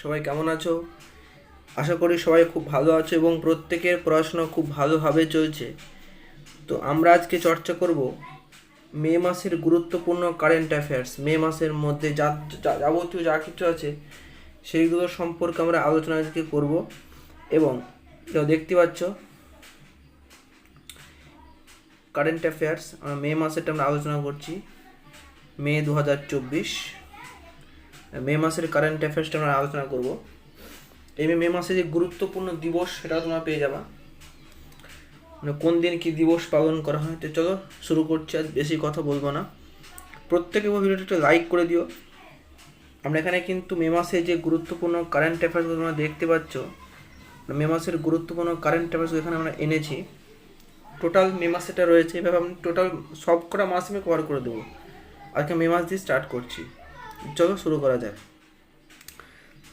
সবাই কেমন আছো? আশা করি সবাই খুব ভালো আছো এবং প্রত্যেকের পড়াশোনা খুব ভালোভাবে চলছে। তো আমরা আজকে চর্চা করব মে মাসের গুরুত্বপূর্ণ কারেন্ট অ্যাফেয়ার্স মে মাসের মধ্যে যা যাবতীয় যা কিছু আছে, সেইগুলো সম্পর্কে আমরা আলোচনা আজকে করব এবং দেখতে পাচ্ছ। কারেন্ট অ্যাফেয়ার্স মে মাসেরটা আমরা আলোচনা করছি, মে দু হাজার চব্বিশ। মে মাসের কারেন্ট অ্যাফেয়ার্সটা আমরা আলোচনা করব। এই মে মাসে যে গুরুত্বপূর্ণ দিবস সেটাও তোমরা পেয়ে যাবা। মানে কোন দিন কি দিবস পালন করা হয়, তো চলো শুরু করছি আজ বেশি কথা বলব না। প্রত্যেকে ভিডিওটা একটা লাইক করে দিও। আমরা এখানে কিন্তু মে মাসে যে গুরুত্বপূর্ণ কারেন্ট অ্যাফেয়ার্সগুলো তোমরা দেখতে পাচ্ছ মে মাসের গুরুত্বপূর্ণ কারেন্ট অ্যাফেয়ার্সগুলো এখানে আমরা এনেছি। টোটাল মে মাসেটা রয়েছে, এভাবে আমি টোটাল সব কটা মাস আমি কভার করে দেবো। আজকে মে মাস দিয়ে স্টার্ট করছি। চলো শুরু করা যাক।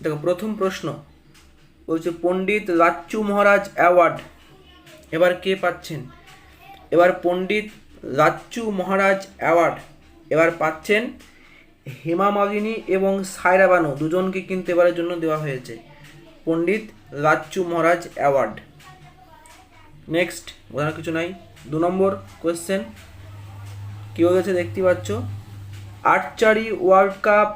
দেখো, প্রথম প্রশ্ন বলছে পণ্ডিত লাচ্চু মহারাজ অ্যাওয়ার্ড, এবার কে পাচ্ছেন? এবার পণ্ডিত লাচ্চু মহারাজ অ্যাওয়ার্ড, এবার পাচ্ছেন হেমা মালিনী এবং সায়রা বানু, দুজনকে কিন্তু এবারের জন্য দেওয়া হয়েছে। পণ্ডিত লাচ্চু মহারাজ অ্যাওয়ার্ড। নেক্সট বোঝানোর কিছু নাই। দু নম্বর কোয়েশ্চেন কী হয়েছে দেখতে পাচ্ছ? আর্চারি ওয়ার্ল্ড কাপ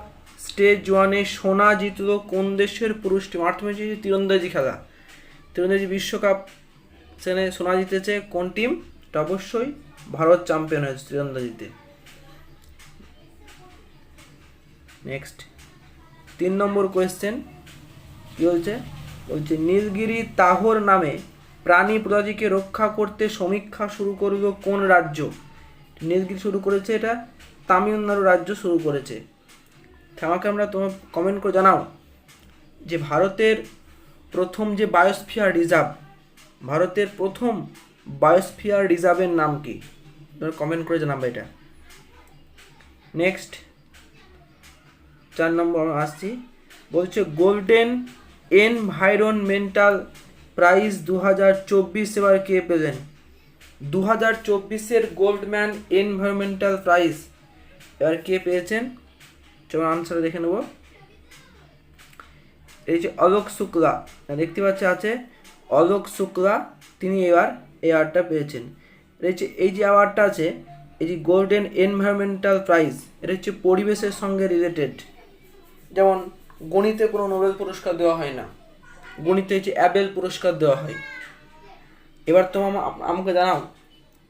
স্টেজ ওয়ানে সোনা জিতলো কোন দেশের পুরুষ টিম হচ্ছে তীরন্দাজি খেলা। তীরন্দাজি বিশ্বকাপ সেখানে সোনা জিতেছে কোন টিম এটা অবশ্যই ভারত চ্যাম্পিয়ন হয়েছে তীরন্দাজিতে। নেক্সট তিন নম্বর কোয়েশ্চেন কী বলছে? বলছে, নীলগিরি তাহর নামে প্রাণী প্রজাতিকে রক্ষা করতে সমীক্ষা শুরু করল কোন রাজ্য? নীলগিরি শুরু করেছে এটা তামিলনাড়ু রাজ্য শুরু করেছে। আমাকে আমরা তোমার কমেন্ট করে জানাও যে ভারতের প্রথম যে বায়োস্ফিয়ার রিজার্ভ ভারতের প্রথম বায়োস্ফিয়ার রিজার্ভের নাম কি? তোমরা কমেন্ট করে জানাবে এটা। নেক্সট চার নম্বর আসছি। বলছে গোল্ডেন এনভায়রনমেন্টাল প্রাইজ দু হাজার চব্বিশ এবার কে পেলেন? দু হাজার চব্বিশের গোল্ডম্যান এনভায়রনমেন্টাল প্রাইজ এবার কে পেয়েছেন? চলো আনসার দেখে নেব। এই যে অলোক শুক্লা দেখতে পাচ্ছে আছে? অলোক শুক্লা, তিনি এবার এই অ্যাওয়ার্ডটা পেয়েছেন। হচ্ছে এই যে অ্যাওয়ার্ডটা আছে, এই যে গোল্ডেন এনভায়রনমেন্টাল প্রাইজ এটা হচ্ছে পরিবেশের সঙ্গে রিলেটেড যেমন গণিতে কোনো নোবেল পুরস্কার দেওয়া হয় না। গণিতে হচ্ছে অ্যাবেল পুরস্কার দেওয়া হয়। এবার তো আমা- আমাকে জানাও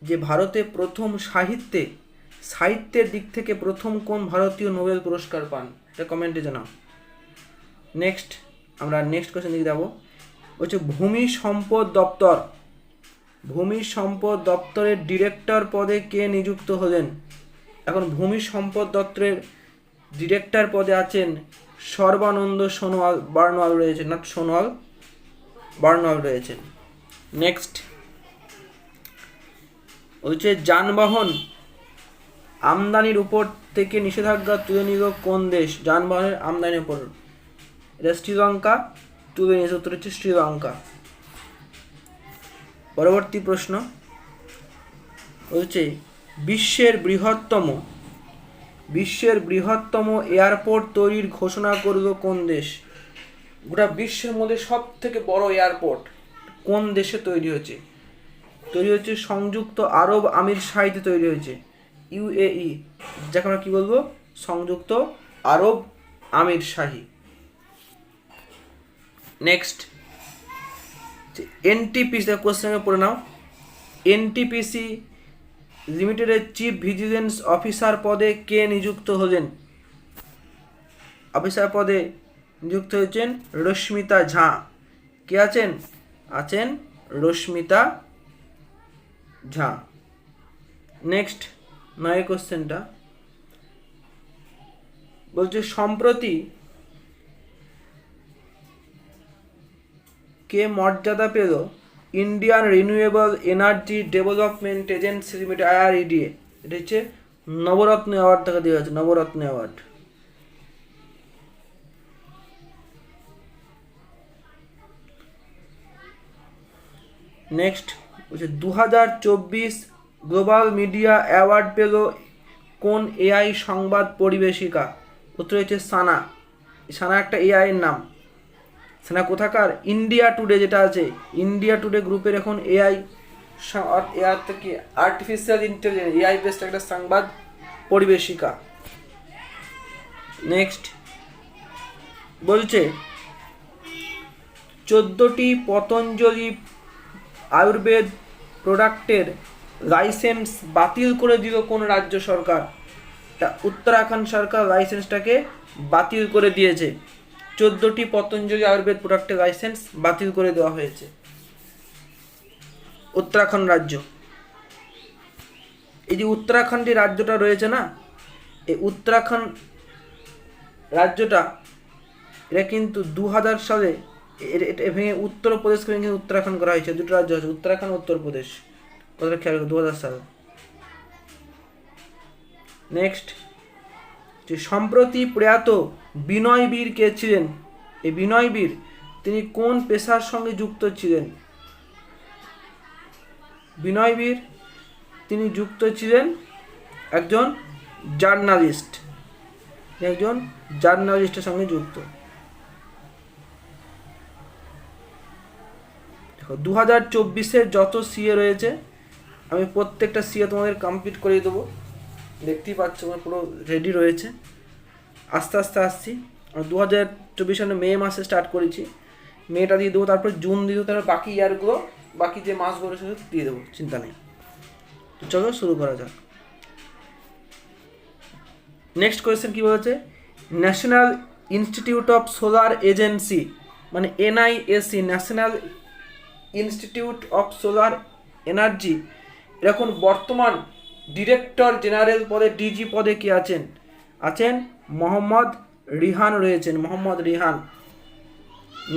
যে ভারতে প্রথম সাহিত্যে সাহিত্যের দিক থেকে প্রথম কোন ভারতীয় নোবেল পুরস্কার পান? এটা কমেন্টে জানাও। নেক্সট আমরা নেক্সট কোয়েশ্চেন দিকে যাব। হচ্ছে ভূমি সম্পদ দপ্তর। ভূমি সম্পদ দপ্তরের ডিরেক্টর পদে কে নিযুক্ত হলেন? এখন ভূমি সম্পদ দপ্তরের ডিরেক্টর পদে আছেন সর্বানন্দ সোনোয়াল, বার্নওয়াল রয়েছেন। না, সোনোয়াল, বার্নওয়াল রয়েছেন। নেক্সট হচ্ছে যানবাহন আমদানির উপর থেকে নিষেধাজ্ঞা তুলে নিল কোন দেশ? যানবাহনের আমদানির উপর। এটা শ্রীলঙ্কা, তুলে নিয়েছে উত্তর হচ্ছে শ্রীলঙ্কা। পরবর্তী প্রশ্ন। হচ্ছে, বিশ্বের বৃহত্তম বিশ্বের বৃহত্তম এয়ারপোর্ট তৈরির ঘোষণা করল কোন দেশ? গোটা বিশ্বের মধ্যে সব থেকে বড় এয়ারপোর্ট কোন দেশে তৈরি হয়েছে? তৈরি হচ্ছে সংযুক্ত আরব আমির শাহিতে তৈরি হয়েছে। ইউএই যাকে আমরা কী বলব? সংযুক্ত আরব আমির শাহী। নেক্সট এনটিপিসি কোশ্চেন পড়ে নাও। এনটিপিসি লিমিটেডের চিফ ভিজিলেন্স অফিসার পদে কে নিযুক্ত হলেন? অফিসার পদে নিযুক্ত হয়েছেন রশ্মিতা ঝা। কে আছেন? আছেন রশ্মিতা ঝা। নেক্সট নয় কোশ্চেনটা বলছে, সম্প্রতি কে মর্যাদা পেল Indian renewable energy development agency limited IREDA এটা হচ্ছে নবরত্ন অ্যাওয়ার্ড তাকে দেওয়া হয়েছে, নবরত্ন অ্যাওয়ার্ড নেক্সট বলছে দু হাজার চব্বিশ গ্লোবাল মিডিয়া অ্যাওয়ার্ড পেল কোন এআই সংবাদ পরিবেশিকা? উত্তর হচ্ছে সানা। সানা একটা এআই এর নাম। সানা কোথাকার? ইন্ডিয়া টুডে যেটা আছে। ইন্ডিয়া টুডে গ্রুপের এখন এআই এআই থেকে আর্টিফিশিয়াল ইন্টেলিজেন্স এআই বেসড একটা সংবাদ পরিবেশিকা। নেক্সট বলছে, চোদ্দোটি পতঞ্জলি আয়ুর্বেদ প্রোডাক্টের লাইসেন্স বাতিল করে দিল কোন রাজ্য সরকার? তা উত্তরাখণ্ড সরকার লাইসেন্সটাকে বাতিল করে দিয়েছে। চোদ্দোটি পতঞ্জলি আয়ুর্বেদ প্রোডাক্টের লাইসেন্স বাতিল করে দেওয়া হয়েছে। উত্তরাখণ্ড রাজ্য। এই যে উত্তরাখণ্ড রাজ্যটা রয়েছে না, এই উত্তরাখণ্ড রাজ্যটা, এটা কিন্তু দু হাজার সালে ভেঙে উত্তরপ্রদেশকে ভেঙে উত্তরাখণ্ড করা হয়েছে। দুটো রাজ্য আছে, উত্তরাখণ্ড, উত্তরপ্রদেশ। কথাটা খেয়াল দু হাজার সাল। নেক্সট যে সম্প্রতি প্রয়াত বিনয় বীর কে ছিলেন? এই বিনয় বীর, তিনি কোন পেশার সঙ্গে যুক্ত ছিলেন? বিনয় বীর, তিনি যুক্ত ছিলেন একজন জার্নালিস্ট। একজন জার্নালিস্টের সঙ্গে যুক্ত। দেখো দু হাজার চব্বিশের যত সিএ রয়েছে আমি প্রত্যেকটা সিও তোমাদের কমপ্লিট করে দেবো। দেখতেই পাচ্ছ আমার পুরো রেডি রয়েছে। আস্তে আস্তে আসছি। দু হাজার চব্বিশ সালে মে মাসে স্টার্ট করেছি। মেটা দিয়ে দেবো, তারপর জুন দিয়ে দেবো, তারপর বাকি ইয়ারগুলো বাকি যে মাসগুলো সেগুলো দিয়ে দেবো, চিন্তা নেই। চলো শুরু করা যাক। নেক্সট কোয়েশ্চেন কী বলেছে? National institute of solar agency মানে NIAC national institute of solar energy এখন বর্তমান ডিরেক্টর জেনারেল পদে ডিজি পদে কে আছেন? আছেন মোহাম্মদ রিহান রয়েছেন, মোহাম্মদ রিহান।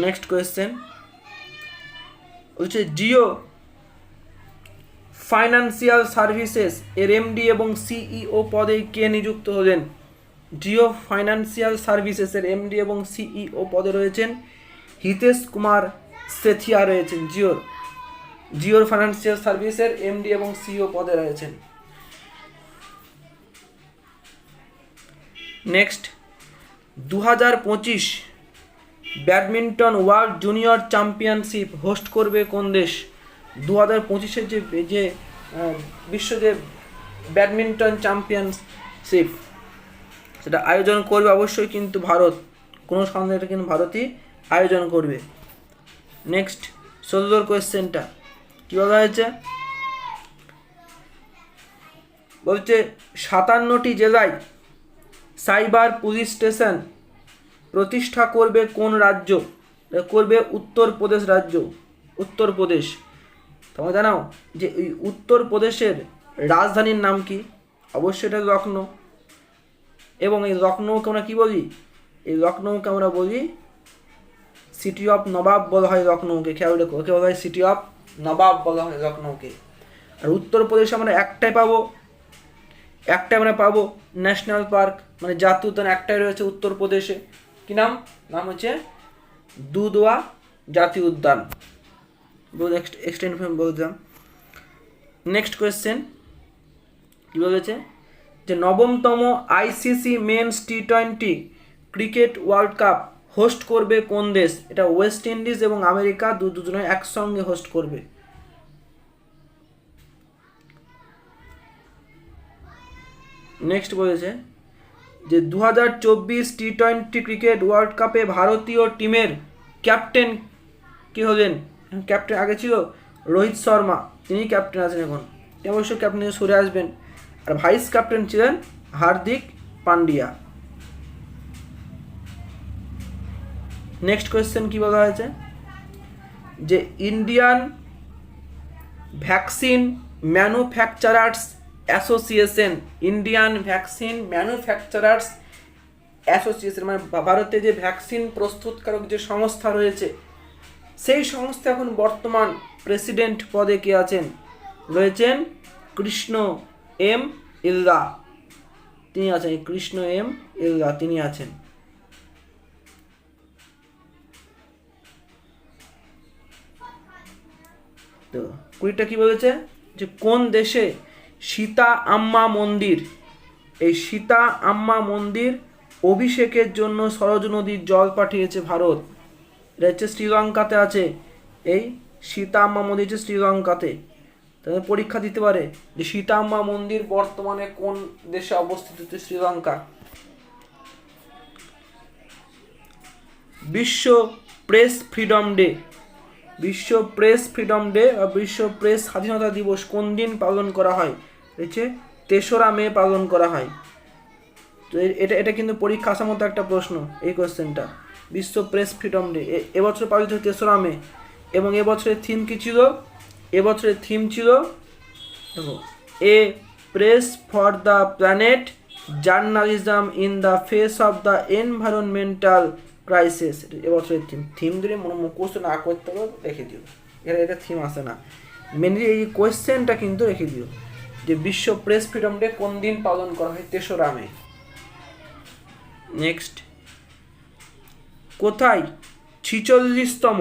নেক্সট কোয়েশ্চেন হচ্ছে জিও ফাইন্যান্সিয়াল সার্ভিসেস এর এমডি এবং সিইও পদে কে নিযুক্ত হলেন? জিও ফাইন্যান্সিয়াল সার্ভিসেসের এমডি এবং সিইও পদে রয়েছেন হিতেশ কুমার সেথিয়া রয়েছেন। জিওর জিওর ফাইন্যান্সিয়াল সার্ভিসের এমডি এবং সিও পদে রয়েছেন। নেক্সট দু হাজার পঁচিশ badminton world junior championship host করবে কোন দেশ? দু হাজার পঁচিশের যে যে বিশ্ব যে ব্যাডমিন্টন চ্যাম্পিয়নশিপ, সেটা আয়োজন করবে অবশ্যই কিন্তু ভারত। কোনো সন্দেহ এটা কিন্তু ভারতই আয়োজন করবে। নেক্সট ষোলোর কোয়েশ্চেনটা। কী বলা হয়েছে? বলছে সাতান্নটি জেলায় সাইবার পুলিশ স্টেশন প্রতিষ্ঠা করবে কোন রাজ্য? করবে উত্তরপ্রদেশ রাজ্য। উত্তরপ্রদেশ। তোমরা জানাও যে এই উত্তরপ্রদেশের রাজধানীর নাম কি? অবশ্যই এটা লখনৌ এবং এই লখনৌকে আমরা কী বলি? এই লখনৌকে আমরা বলি সিটি অফ নবাব বলা হয় লখনৌকে খেয়াল রেখো। ওকে বলা হয় সিটি অফ নবাব বলা হয় লখনৌকে আর উত্তরপ্রদেশে আমরা একটাই পাবো। একটাই আমরা পাবো ন্যাশনাল পার্ক। মানে জাতীয় উদ্যান একটাই রয়েছে উত্তরপ্রদেশে। কি নাম? নাম হচ্ছে দুধওয়া জাতীয় উদ্যান। এক্সটেন্ড বলছিলাম নেক্সট কোয়েশ্চেন কী বলেছে? যে নবমতম ICC men's T twenty cricket world cup host করবে কোন দেশ? এটা ওয়েস্ট ইন্ডিজ এবং আমেরিকা দু দুজনে একসঙ্গে হোস্ট করবে। নেক্সট বলেছে যে দু হাজার চব্বিশ টি টোয়েন্টি ক্রিকেট ওয়ার্ল্ড কাপে ভারতীয় টিমের ক্যাপ্টেন কি হলেন? ক্যাপ্টেন আগে ছিল রোহিত শর্মা। তিনি ক্যাপ্টেন আছেন এখন। তিনি অবশ্যই ক্যাপ্টেন সরে আসবেন। আর ভাইস ক্যাপ্টেন ছিলেন হার্দিক পান্ডিয়া। নেক্সট কোয়েশ্চেন কি বলা হয়েছে? যে Indian vaccine manufacturers association Indian vaccine manufacturers association মানে ভারতে যে ভ্যাকসিন প্রস্তুতকারক যে সংস্থা রয়েছে, সেই সংস্থা এখন বর্তমান প্রেসিডেন্ট পদে কে আছেন? রয়েছেন কৃষ্ণ এম ইলদা। তিনি আছেন কৃষ্ণ এম ইলদা, তিনি আছেন। তো কুড়িটা কি বলেছে? যে কোন দেশে সীতা আম্মা মন্দির। এই সীতা আম্মা মন্দির অভিষেকের জন্য সরজ নদীর জল পাঠিয়েছে ভারত। এটা হচ্ছে শ্রীলঙ্কাতে আছে। এই সীতাম্মা মন্দির হচ্ছে শ্রীলঙ্কাতে। তাদের পরীক্ষা দিতে পারে যে সীতাম্মা মন্দির বর্তমানে কোন দেশে অবস্থিত? হচ্ছে শ্রীলঙ্কা। বিশ্ব প্রেস ফ্রিডম ডে। বিশ্ব প্রেস ফ্রিডম ডে বা বিশ্ব প্রেস স্বাধীনতা দিবস কোন দিন পালন করা হয়? হচ্ছে তেসরা মে পালন করা হয়। তো এটা এটা কিন্তু পরীক্ষা আসার মতো একটা প্রশ্ন এই কোশ্চেনটা বিশ্ব প্রেস ফ্রিডম ডে এবছর পালিত হয় তেসরা মে। এবং এবছরের থিম কী ছিল? এবছরের থিম ছিল দেখো, a press for the planet journalism in the face of the environmental crisis এবছরের থিম থিম ধরে মনে মুখস্থ না করতে হবে রেখে দিও। এটা এটা থিম আসে না। মেনলি এই কোয়েশ্চেনটা কিন্তু রেখে দিও। যে বিশ্ব প্রেস ফ্রিডম ডে কোন দিন পালন করা হয়? তেসরা মে নেক্সট কোথায়? ছিচল্লিশতম।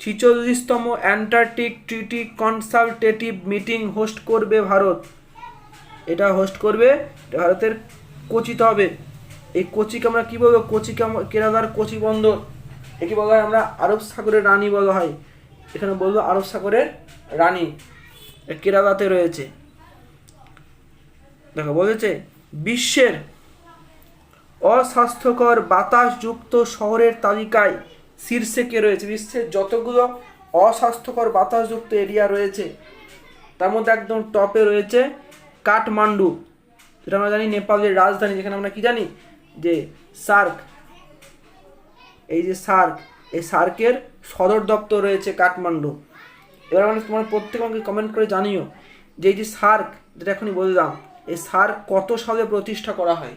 ছিচল্লিশতম Antarctic treaty consultative meeting host করবে ভারত। এটা হোস্ট করবে ভারতের কোচিতে হবে। এই কোচিকে আমরা কী বলব? আমরা কেরালার কোচি বন্দর। একে বলা হয় আমরা আরব সাগরের রানী বলা হয়। এখানে বলব আরব সাগরের রানী। কেরালাতে রয়েছে। দেখো, বলেছে, বিশ্বের অস্বাস্থ্যকর বাতাসযুক্ত শহরের তালিকায় শীর্ষে কে রয়েছে? বিশ্বের যতগুলো অস্বাস্থ্যকর বাতাসযুক্ত এরিয়া রয়েছে, তার মধ্যে একদম টপে রয়েছে কাঠমান্ডু, যেটা আমরা জানি নেপালের রাজধানী, যেখানে আমরা কি জানি? যে সার্ক, এই যে সার্ক, এই সার্কের সদর দপ্তর রয়েছে কাঠমান্ডু। এবার মানে তোমার প্রত্যেক আমাকে কমেন্ট করে জানিও যে এই যে সার্ক, যেটা এখনই বললাম এই সার্ক কত সালে প্রতিষ্ঠা করা হয়?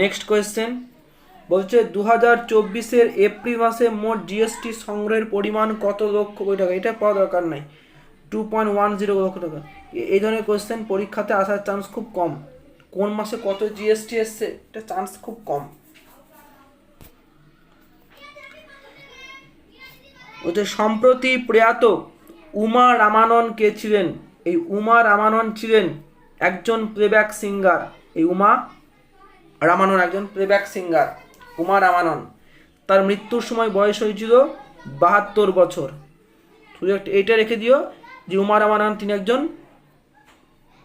নেক্সট কোয়েশ্চেন বলছে দু হাজার চব্বিশের এপ্রিল মাসে মোট জিএসটি সংগ্রহের পরিমাণ কত লক্ষ কোটি টাকা? এটা পাওয়া দরকার নাই। টু পয়েন্ট ওয়ান জিরো লক্ষ টাকা। এই ধরনের কোয়েশ্চেন পরীক্ষাতে আসার চান্স খুব কম। কোন মাসে কত জিএসটি এসছে? এটা চান্স খুব কম। বলছে, সম্প্রতি প্রয়াত উমা রামানন কে ছিলেন? এই উমা রামানন ছিলেন একজন প্লেব্যাক সিঙ্গার এই উমা রামানন একজন প্লেব্যাক সিঙ্গার উমা রামানন। তার মৃত্যুর সময় বয়স হয়েছিল বাহাত্তর বছর। এইটা রেখে দিও যে উমা রামানন তিনি একজন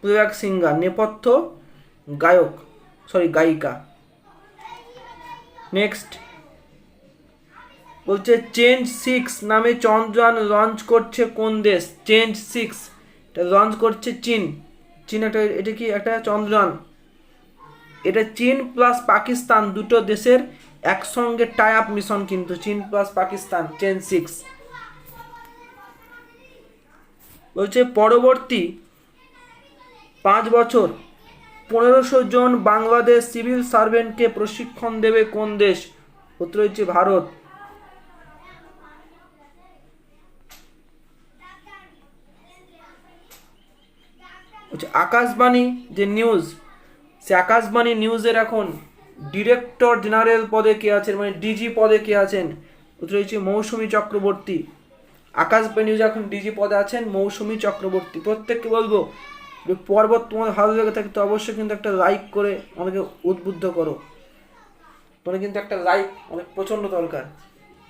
প্লেব্যাক সিঙ্গার নেপথ্য গায়ক সরি গায়িকা। নেক্সট বলছে চেঞ্জ সিক্স নামে চন্দ্রযান লঞ্চ করছে কোন দেশ? চেঞ্জ সিক্স এটা লঞ্চ করছে চীন। চীন একটা, এটা কি একটা চন্দ্রযান? এটা চীন প্লাস পাকিস্তান দুটো দেশের একসঙ্গে টাই আপ মিশন কিন্তু, চীন প্লাস পাকিস্তান চেন সিক্স বলছে, পরবর্তী পাঁচ বছর, পনেরোশো জন বাংলাদেশ সিভিল সার্ভেন্টকে প্রশিক্ষণ দেবে কোন দেশ? উত্তর হচ্ছে, ভারত। হচ্ছে আকাশবাণী যে নিউজ সে আকাশবাণী নিউজের এখন ডিরেক্টর জেনারেল পদে কে আছেন মানে ডিজি পদে কে আছেন? উত্তর হচ্ছে মৌসুমী চক্রবর্তী। আকাশবাণী নিউজ এখন ডিজি পদে আছেন মৌসুমী চক্রবর্তী। প্রত্যেককে বলব পর্বত তোমার ভালো লেগে থাকে তো অবশ্যই কিন্তু একটা লাইক করে আমাকে উদ্বুদ্ধ করো। তোমাদের কিন্তু একটা লাইক অনেক প্রচণ্ড দরকার।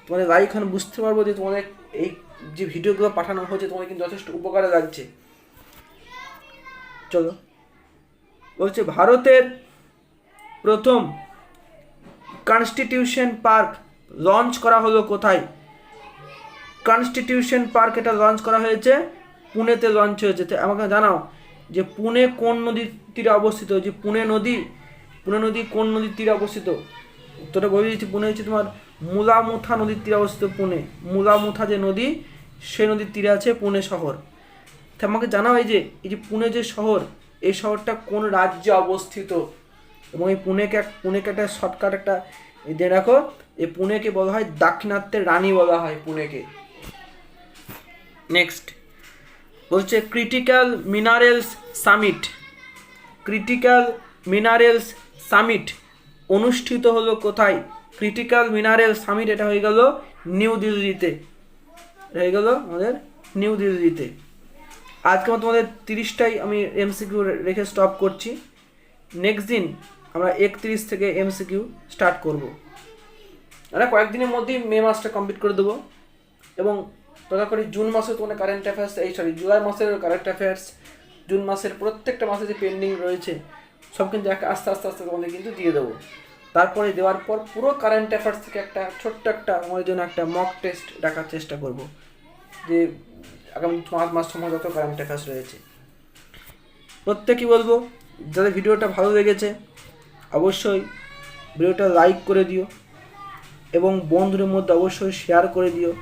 তোমাদের লাইক এখন বুঝতে পারব যে তোমাদের এই যে ভিডিওগুলো পাঠানো হচ্ছে তোমাদের কিন্তু যথেষ্ট উপকারে লাগছে। চলো। বলছে, ভারতের প্রথম কনস্টিটিউশন পার্ক লঞ্চ করা হলো কোথায়? কনস্টিটিউশন পার্ক এটা লঞ্চ করা হয়েছে, পুনেতে লঞ্চ হয়েছে। আমাকে জানাও যে পুনে কোন নদীর তীরে অবস্থিত? যে পুনে নদী পুনে নদী কোন নদীর তীরে অবস্থিত? উত্তরটা বলে দিচ্ছি, পুনে হচ্ছে তোমার মুলামুথা নদীর তীরে অবস্থিত পুনে। মুলামুথা যে নদী সেই নদীর তীরে আছে পুনে শহর। আমাকে জানা হয় যে, এই যে পুনে যে শহর, এই শহরটা কোন রাজ্যে অবস্থিত? এবং এই পুনেকে পুনেকে একটা শর্টকাট একটা দিয়ে রাখো, এই পুনেকে বলা হয় দাক্ষিণাত্যের রানী বলা হয় পুনেকে। নেক্সট বলছে critical minerals summit critical minerals summit অনুষ্ঠিত হলো কোথায়? ক্রিটিক্যাল মিনারেল সামিট এটা হয়ে গেল নিউ দিল্লিতে হয়ে গেল আমাদের নিউ দিল্লিতে আজকে মতো তোমাদের তিরিশটাই আমি এমসিকিউ রেখে স্টপ করছি। নেক্সট দিন আমরা একত্রিশ থেকে এমসিকিউ স্টার্ট করব। আমরা কয়েকদিনের মধ্যেই মে মাসটা কমপ্লিট করে দেবো এবং তথাকরি জুন মাসে তোমাদের কারেন্ট অ্যাফেয়ার্স এই সরি জুলাই মাসের কারেন্ট অ্যাফেয়ার্স জুন মাসের প্রত্যেকটা মাসে যে পেন্ডিং রয়েছে, সব কিন্তু এক আস্তে আস্তে আস্তে তোমাদের কিন্তু দিয়ে দেবো। তারপরে দেওয়ার পর পুরো কারেন্ট অ্যাফেয়ার্স থেকে একটা ছোট্ট একটা আমাদের জন্য একটা মক টেস্ট ডাকার চেষ্টা করব। যে আগামী পাঁচ মাস সময় যত কারেন্ট অ্যাফেয়ার্স রয়েছে। প্রত্যেকেই বলব, যাদের ভিডিওটা ভালো লেগেছে, অবশ্যই ভিডিওটা লাইক করে দিও এবং বন্ধুদের মধ্যে অবশ্যই শেয়ার করে দিও।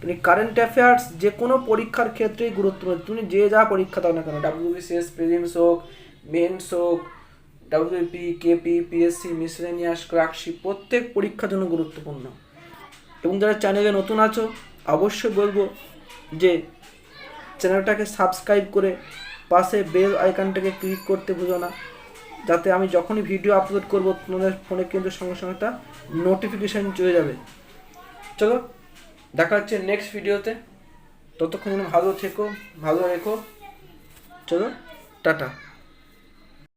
তুমি কারেন্ট অ্যাফেয়ার্স যে কোনো পরীক্ষার ক্ষেত্রেই গুরুত্বপূর্ণ তুমি যে যা পরীক্ষা দাও না কেন ডাব্লিউবিসিএস প্রিলিমস হোক মেন্স হোক ডাব্লিউপি কেপি পিএসসি মিসলেনিয়াস ক্রাকশি প্রত্যেক পরীক্ষার জন্য গুরুত্বপূর্ণ। এবং যারা চ্যানেলে নতুন আছো, অবশ্যই বলব যে চ্যানেলটাকে সাবস্ক্রাইব করে পাশে বেল আইকনটাকে ক্লিক করতে ভুলো না, যাতে আমি যখনই ভিডিও আপলোড করব তোমাদের ফোনে কিন্তু সঙ্গে সঙ্গে একটা নোটিফিকেশান চলে যাবে। চলো, দেখা হচ্ছে নেক্সট ভিডিওতে। ততক্ষণ ভালো থেকো, ভালো রেখো। চলো, টাটা।